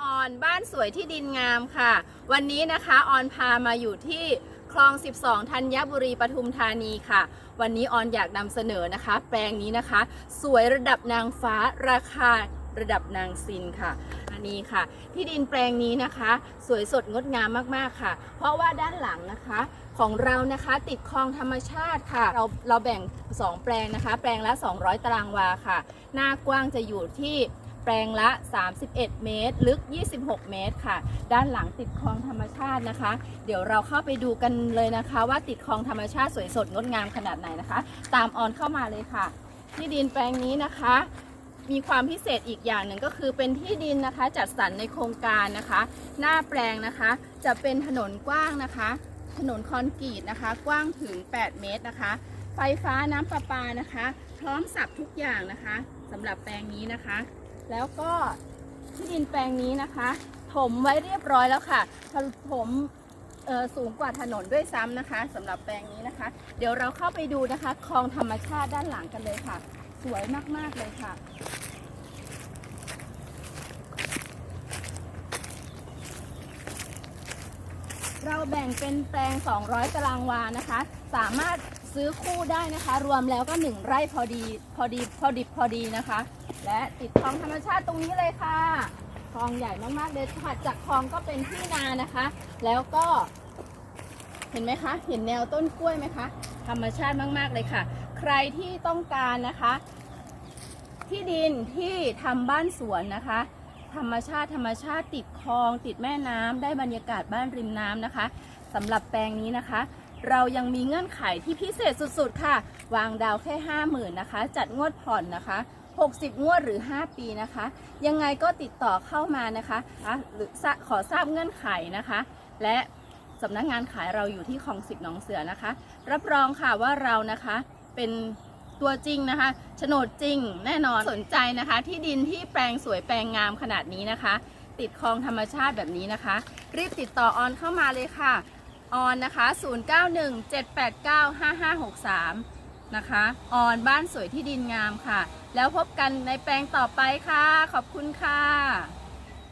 ออนบ้านสวยที่ดินงามค่ะ วันนี้นะคะออนพามาอยู่ที่คลอง 12 ธัญบุรีปทุมธานีค่ะ วันนี้ออนอยากนำเสนอนะคะ แปลงนี้นะคะ สวยระดับนางฟ้าราคาระดับนางซินค่ะอันนี้ค่ะ ที่ดินแปลงนี้นะคะ สวยสดงดงามมากๆค่ะ เพราะว่าด้านหลังนะคะของเรานะคะติดคลองธรรมชาติค่ะ เราเราแบ่ง 2 แปลงนะคะ แปลงละ 200 ตารางวาค่ะ หน้ากว้างจะอยู่ที่ ปลงละ 31 เมตร ลึก 26 เมตรค่ะ ด้านหลังติดคลองธรรมชาตินะคะ เดี๋ยวเราเข้าไปดูกันเลยนะคะ ว่าติดคลองธรรมชาติสวยสดงดงามขนาดไหนนะคะ ตามออนเข้ามาเลยค่ะ ที่ดินแปลงนี้นะคะมีความพิเศษอีกอย่างหนึ่งก็คือเป็นที่ดินนะคะ จัดสรรในโครงการนะคะ หน้าแปลงนะคะ จะเป็นถนนกว้างนะคะ ถนนคอนกรีตนะคะ กว้างถึง 8 เมตรนะคะ ไฟฟ้าน้ำประปานะคะ พร้อมสับทุกอย่างนะคะสำหรับแปลงนี้นะคะ แล้วก็ที่ดินแปลงนี้นะคะ ถมไว้เรียบร้อยแล้วค่ะถมสูงกว่าถนนด้วยซ้ำนะคะสำหรับแปลงนี้นะคะ เดี๋ยวเราเข้าไปดูนะคะคลองธรรมชาติด้านหลังกันเลยค่ะ สวยมากๆเลยค่ะเราแบ่งเป็นแปลง 200 ตารางวานะคะ สามารถ ซื้อคู่ได้นะคะ รวมแล้วก็ 1 ไร่พอดีพอดีพอดิบพอดีนะคะ และติดคลองธรรมชาติตรงนี้เลยค่ะคลองใหญ่มากๆเลยถัดจากคลองก็เป็นที่นานะคะ แล้วก็ เห็นไหมคะ เห็นแนวต้นกล้วยไหมคะ ธรรมชาติมากๆเลยค่ะ ใครที่ต้องการนะคะ ที่ดินที่ทำบ้านสวนนะคะ ธรรมชาติธรรมชาติติดคลอง ติดแม่น้ำได้บรรยากาศบ้านริมน้ำนะคะสำหรับแปลงนี้นะคะ เรายังมีเงื่อนไขที่พิเศษสุดๆ ค่ะ วางดาวแค่ 50,000นะคะ จัดงวดผ่อนนะคะ 60 งวดหรือ 5 ปีนะคะ ยังไงก็ติดต่อเข้ามานะคะหรือขอทราบเงื่อนไขนะคะ และสำนักงานขายเราอยู่ที่คลองสิบหนองเสือนะคะ รับรองค่ะว่าเรานะคะเป็นตัวจริงนะคะโฉนดจริงแน่นอนสนใจนะคะ ที่ดินที่แปลงสวยแปลงงามขนาดนี้นะคะ ติดคลองธรรมชาติแบบนี้นะคะ รีบติดต่อออนเข้ามาเลยค่ะ ออนนะคะ 0917895563 นะคะ ออนบ้านสวยที่ดินงามค่ะ แล้วพบกันในแปลงต่อไปค่ะ ขอบคุณค่ะ